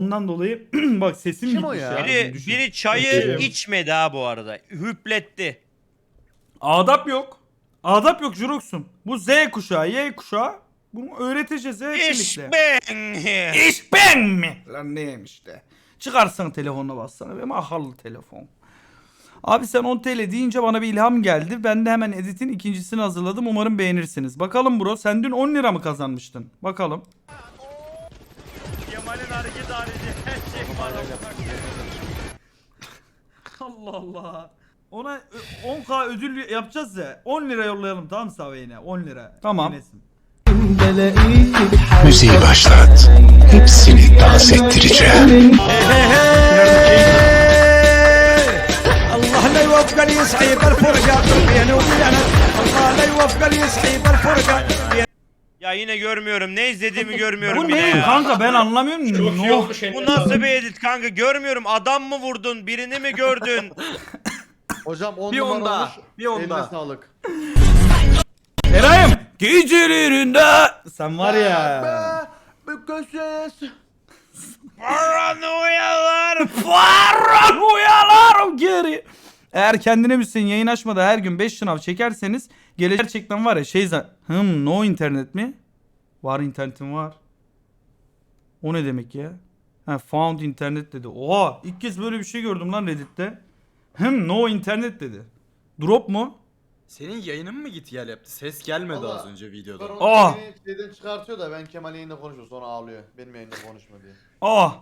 Ondan dolayı bak sesim Kim o gitmiş ya? ya. Biri, Düşün. biri çayı içmedi ha bu arada. Hüpletti. Adap yok. Adap yok Jurox'um. Bu Z kuşağı, Y kuşağı. Bunu öğreteceğiz İş ben. İş ben mi? Lan neymiş de. Çıkarsan telefonuna bassana. Benim akıllı telefon. Abi sen 10 TL deyince bana bir ilham geldi. Ben de hemen editin ikincisini hazırladım. Umarım beğenirsiniz. Bakalım bro sen dün 10 lira mı kazanmıştın? Bakalım. Kemal'in hareket harici her şey var. Allah Allah. Ona ö- 10k ödül yapacağız ya. 10 lira yollayalım tamam mı Save'ine? 10 lira. Tamam. Müziği başlat. Hepsini dans ettireceğim. الله لا يوفقني يسعي بالفرقة بيني وبينك الله لا يوفقني يسعي بالفرقة ya yine görmüyorum. Ne izlediğimi görmüyorum Bu ne ya. kanka ben anlamıyorum. Çok iyi No. olmuş Bu nasıl bir edit kanka? Görmüyorum. Adam mı vurdun? Birini mi gördün? Hocam 10 Bir numara onda, olmuş. bir onda. Eline sağlık. Eray'ım. Gecelerinde. Sen var ya. Bu köşesi. Paranoyalar. Paranoyalarım geri. Eğer kendine müzisyen yayın açmada her gün 5 sınav çekerseniz gelecek gerçekten var ya şey za- Hım no internet mi? Var internetim var. O ne demek ya? Ha found internet dedi. Oha ilk kez böyle bir şey gördüm lan Reddit'te. Hım no internet dedi. Drop mu? Senin yayının mı git gel yaptı? Ses gelmedi Vallahi az önce videoda. Aa! onu beni şeyden çıkartıyor da ben Kemal yayında konuşuyor sonra ağlıyor. Benim yayında konuşma diye. Ah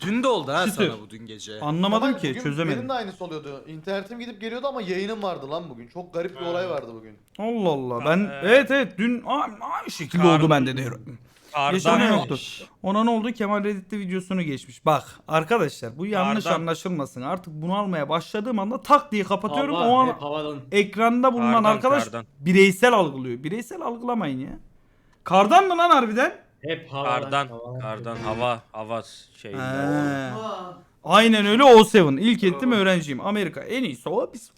Dün de oldu ha Çıtır. sana bu dün gece. anlamadım Kemal, ki bugün çözemedim. Benim de aynısı oluyordu. İnternetim gidip geliyordu ama yayınım vardı lan bugün. Çok garip bir olay vardı bugün. Allah Allah ben evet evet dün a- aynı şekilde oldu bende de. Yaşanan Kardan yoktu. Ona ne oldu? Kemal Reddit'te videosunu geçmiş. Bak arkadaşlar bu yanlış Kardan. anlaşılmasın. Artık bunu almaya başladığım anda tak diye kapatıyorum. O an hep havadan. ekranda bulunan Kardan, arkadaş kardan. bireysel algılıyor. Bireysel algılamayın ya. Kardan mı lan harbiden? Hep havadan. Kardan. havadan. Kardan. Hava. Hava şey. He. Aynen öyle O7. İlk eğitim öğrenciyim. Amerika en iyisi o biz.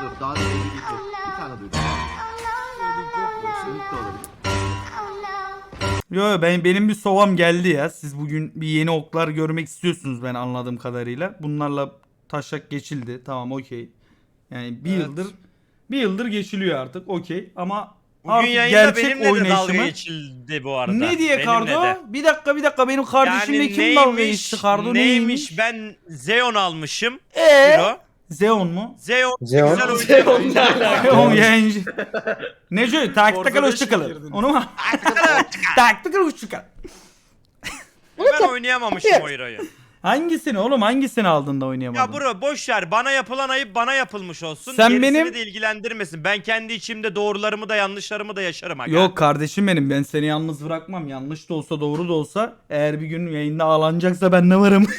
Dur daha da. Bir tane duydum. Sönük de olabilir. Yo yo, ben benim bir sovam geldi ya. Siz bugün bir yeni oklar görmek istiyorsunuz ben anladığım kadarıyla. Bunlarla taşak geçildi. Tamam okey. Yani bir yıldır bir yıldır geçiliyor artık okey ama Bugün artık yayında gerçek benimle de dalga oynayışımı geçildi bu arada. ne diye Benimle Kardo? de. Bir dakika bir dakika benim kardeşimle kim dalga neymiş, geçti Kardo neymiş ben Zeon almışım. Eee? Euro. Zeon mu? Zeon. Zeon. Güzel oyuncu. Zeon yayıncı. Nece? Taktikal Forza'da hoşçakalın. şirketirdin. Onu mu? Taktikal. Ben oynayamamışım o. Hangisini oğlum hangisini aldın da oynayamadın? Ya bro boş ver. Bana yapılan ayıp bana yapılmış olsun. Sen Gerisini benim- de ilgilendirmesin. Ben kendi içimde doğrularımı da yanlışlarımı da yaşarım aga. Yok kardeşim benim ben seni yalnız bırakmam. Yanlış da olsa doğru da olsa eğer bir gün yayında ağlanacaksa ben ne varım.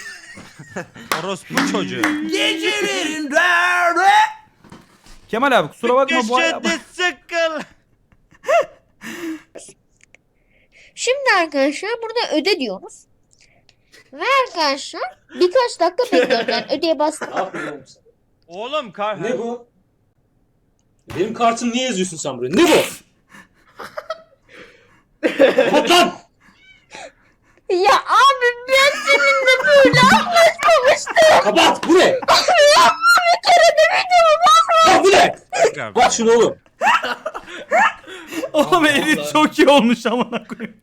Orospu çocuğu. Gecelerinde Kemal abi kusura bakma bu ay- Köşede sıkıl. Şimdi arkadaşlar burada öde diyoruz. Ve arkadaşlar birkaç dakika bekliyoruz. Yani ödeye sana. Oğlum kar... Ne bu? Benim kartımı niye yazıyorsun sen buraya? Ne bu? Kapat lan! Ya abi ben seninle böyle anlaşmamıştım. Kapat! Bu ne? Bir kere demedim ama Lan bu ne? Bak şunu oğlum. Oğlum edit çok iyi olmuş amına koyayım.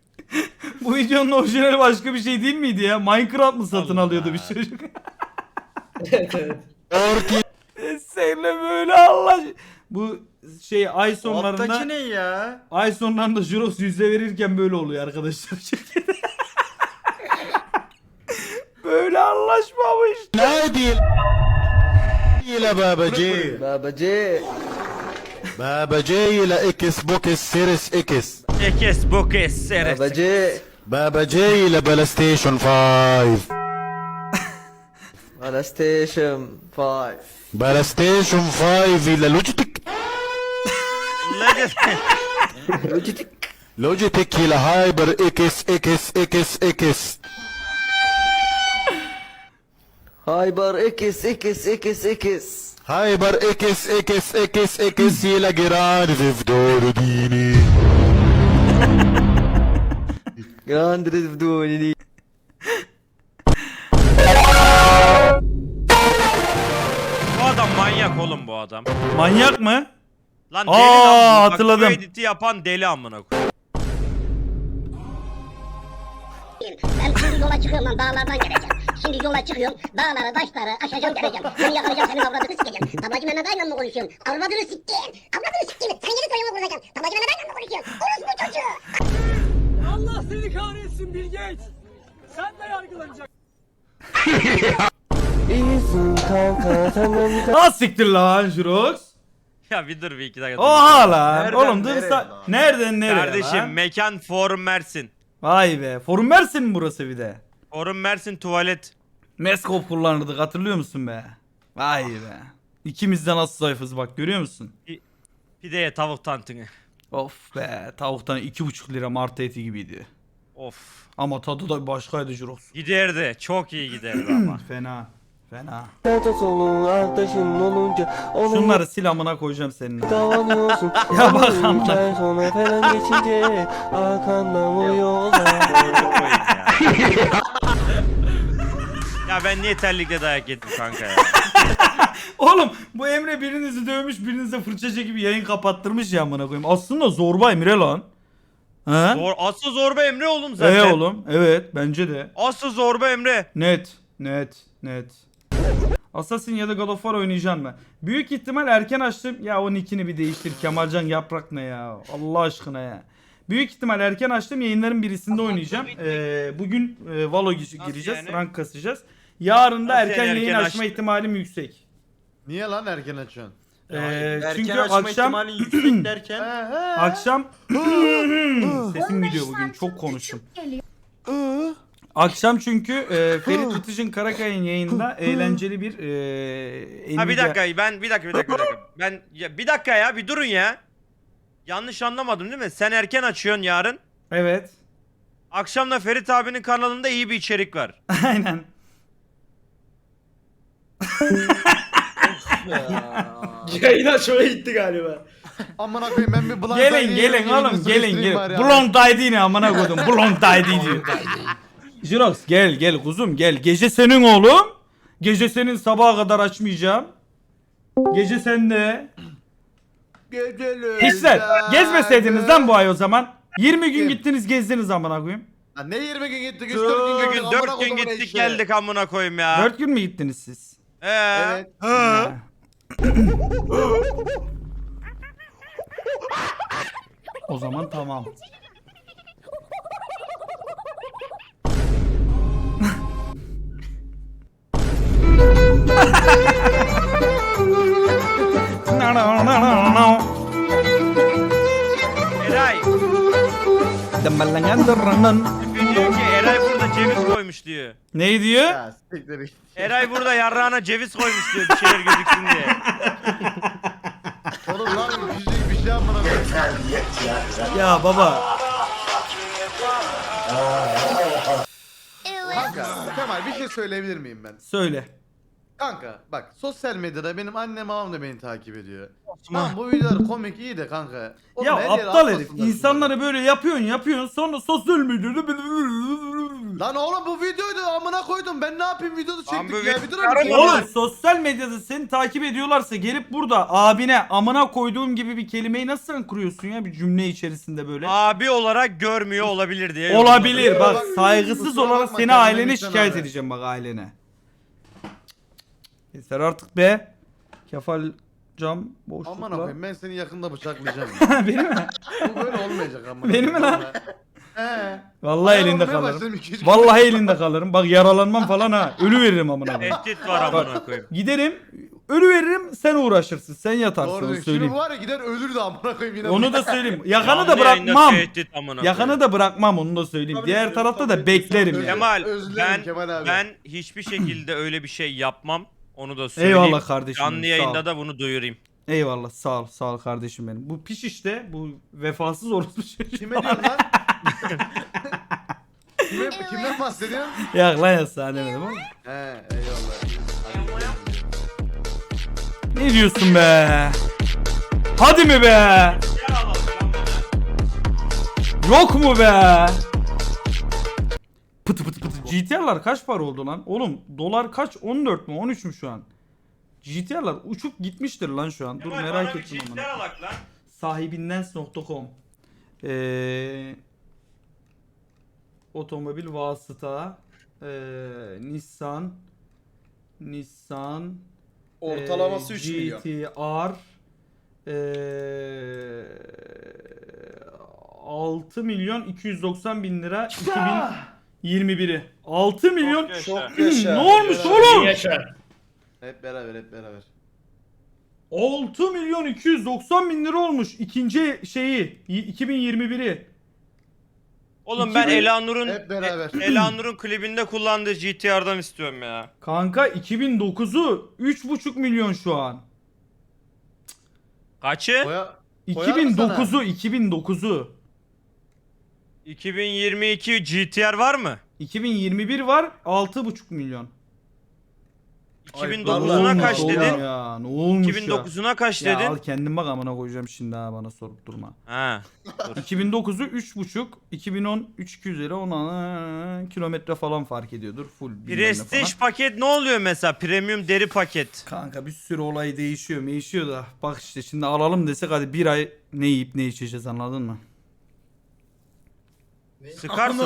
Bu videonun orijinali başka bir şey değil miydi ya? Minecraft mı satın alıyordu bir çocuk? Seninle böyle Allah Bu şey ay Alttaki sonlarında ne ya? ay sonlarında Juros yüzde verirken böyle oluyor arkadaşlar şirkete. لا الله إيش ما وش نادي نادي لبابا جي. بابا جي. بابا جي لاكس بوكس سيرس إكس. إكس بوكس سيرس بابا جي. بابا جي لبلاي ستيشن فايف. بلاي ستيشن فايف. بلاي ستيشن فايف إلى لوجيتك. لوجيتك. لوجيتك إلى هايبر إكس إكس إكس إكس. Haybar ekis ekis ekis ekis. Haybar ekis ekis ekis ekis ile girer zifdor dini. Gandriz vdolini. Bu adam manyak oğlum bu adam. Manyak mı? Lan deli Aa, lan hatırladım. bu yapan deli amına koyayım. Ben kızın yola çıkıyorum ben dağlardan geleceğim. Şimdi yola çıkıyorum dağları taşları aşacağım geleceğim. Seni yakalayacağım senin avradını sikeceğim. Tablacı Mehmet Ay'la mı konuşuyorsun? Avradını sikeyim. Avradını sikeyim. Sen yedi soyuma vuracaksın. Tablacı Mehmet Ay'la mı konuşuyorsun? Orospu çocuğu. Allah seni kahretsin Bill Gates. Sen de yargılanacaksın. İyisin kanka Ha siktir lan Jurox. Ya bir dur bir iki dakika. Oha lan. Nereden Oğlum dur nereye sa- lan? Nereden nereye Kardeşim lan? mekan Forum Mersin. Vay be. Forum Mersin mi burası bir de? Forum Mersin tuvalet. Meskop kullanırdık hatırlıyor musun be? Vay be. İkimiz de nasıl zayıfız bak görüyor musun? Pideye tavuk tantuni. Of be tavuktan iki buçuk lira martı eti gibiydi. Of. Ama tadı da başkaydı Jurox. Giderdi. Çok iyi giderdi ama. Fena. Fena. Nerede solun arkadaşın olunca onun Şunları sil amına koyacağım seninle. Ya bak amına. üç ay sonra falan geçince arkandan vuruyorlar. Ben niye terlikle dayak yedim kanka ya? Oğlum bu Emre birinizi dövmüş birinize fırçacı gibi yayın kapattırmış ya amına koyayım. Aslında zorba Emre lan. He? Zor, asıl zorba Emre oğlum zaten. Ee oğlum evet bence de. Asıl zorba Emre. Net net net. Assassin ya da God of War oynayacağım ben. Büyük ihtimal erken açtım. Ya o nickini bir değiştir. Kemalcan Yaprak ne ya? Allah aşkına ya. Büyük ihtimal erken açtım. Yayınların birisinde oynayacağım. Ee, bugün e, Valo gi- gireceğiz. yani? Rank kasacağız. Yarın da erken yani yayın erken açma aç- ihtimalim yüksek. Niye lan erken açıyorsun? Ee, çünkü akşam He he. akşam sesim gidiyor bugün çok konuştum. Akşam çünkü e, Ferit Bitic'in Karakay'ın yayında eğlenceli bir e, Ha bir dakika ben bir dakika bir dakika bir dakika. Ben ya bir dakika ya bir durun ya. Yanlış anlamadım değil mi? Sen erken açıyorsun yarın. Evet. Akşam da Ferit abinin kanalında iyi bir içerik var. Aynen. Yayın açmaya gitti galiba. Amına koyayım ben bir blind gelin gelin oğlum gelin gelin. Blond ID ne amına koydum. Blond ID diyor. Jirox gel gel kuzum gel. Gece senin oğlum. Gece senin sabaha kadar açmayacağım. Gece sende. Hiçler. Gezmeseydiniz lan bu ay o zaman. 20 gün gittiniz gezdiniz amına koyayım. Ne 20 gün gittik 3 4 gün gittik. 4 amına gün gittik geldik amına koyayım ya. 4 gün mü gittiniz siz? Ee, Evet. Ha. o zaman tamam. Eray. Diyor ki Burada ceviz koymuş diyor. Ne diyor? Ya siktir git. Eray burada yarrağına ceviz koymuş diyor bir şeyler gözüksün diye. Oğlum lan küçücük bir şey amına koyayım. Ya baba. Kanka Kemal bir şey söyleyebilir miyim ben? Söyle. Kanka bak sosyal medyada benim annem babam da beni takip ediyor. Tamam bu videolar komik iyi de kanka. Oğlum ya her yere aptal herif. atmasınlar İnsanları böyle yapıyorsun yapıyorsun sonra sosyal medyada. Lan oğlum bu videoydu amına koydum ben ne yapayım videoda Lan çektik bu ya video- bir durun Oğlum sosyal medyada seni takip ediyorlarsa gelip burada abine amına koyduğum gibi bir kelimeyi nasıl sen kuruyorsun ya bir cümle içerisinde böyle? Abi olarak görmüyor olabilir diye. Olabilir bak saygısız kusura olarak bakma, seni kendine ailene lütfen şikayet abi. edeceğim bak ailene. Yeter artık be. Kefal cam boşlukla. Amına koyayım ben seni yakında bıçaklayacağım. Beni mi? bu böyle olmayacak amına. Benim mi lan? He. Vallahi elinde olmaya kalırım. başladım iki üç gün. Vallahi elinde kalırım. Bak yaralanmam falan ha. Ölü veririm amına koyayım. Tehdit var amına koyayım. Giderim, ölü veririm, sen uğraşırsın. Sen yatarsın Doğru onu söyleyeyim. Şimdi bu var ya gider ölür de amına koyayım yine. Onu da söyleyeyim. Yakanı da Canlı yayında bırakmam. Tehdit amına Yakanı koyayım. da bırakmam onu da söyleyeyim. Diğer tarafta da beklerim yani. Kemal ben Kemal abi. ben hiçbir şekilde öyle bir şey yapmam. Onu da söyleyeyim. Eyvallah kardeşim. Canlı sağ ol. yayında da bunu duyurayım. Eyvallah sağ ol sağ ol kardeşim benim. Bu piş işte bu vefasız orospu çocuğu. Kime diyorsun lan? Kime, kimden bahsediyorsun? Ya lan ya sana demedim oğlum. He eyvallah. Ne diyorsun be? Hadi mi be? Yok mu be? Pıtı pıtı pıtı. GTR'lar kaç para oldu lan? Oğlum dolar kaç? 14 mü? 13 mü şu an? GTR'lar uçup gitmiştir lan şu an. Dur Kemal, merak bana bir ettim çiftler onu. alak lan. Sahibinden.com ee, Otomobil vasıta ee, Nissan Nissan Ortalaması ee, 3 milyon. GTR ee, 6 milyon 290 bin lira 2021'i 6 milyon yaşa. Çok yaşa. ne olmuş oğlum? Beraber hep beraber. 6 milyon 290 bin lira olmuş ikinci şeyi y- 2021'i. Oğlum ben 2000 Elanur'un Hep beraber. E- Elanur'un klibinde kullandığı GTR'dan istiyorum ya. Kanka 2009'u 3,5 milyon şu an. Kaçı? Koya, Koyar mı sana? 2009'u 2009'u. 2022 GTR var mı? 2021 var 6,5 milyon. Ay, 2009'una vallahi kaç oğlum dedin? Ya, ne olmuş 2009'una kaç ya? Ya dedin? al kendin bak amına koyacağım şimdi ha bana sorup durma. Ha. 2009'u 3,5, 2010 3 250 10 kilometre falan fark ediyordur full. Prestige falan. paket ne oluyor mesela? Premium deri paket. Kanka bir sürü olay değişiyor değişiyor da bak işte şimdi alalım desek hadi bir ay ne yiyip ne içeceğiz anladın mı? Sıkarsın.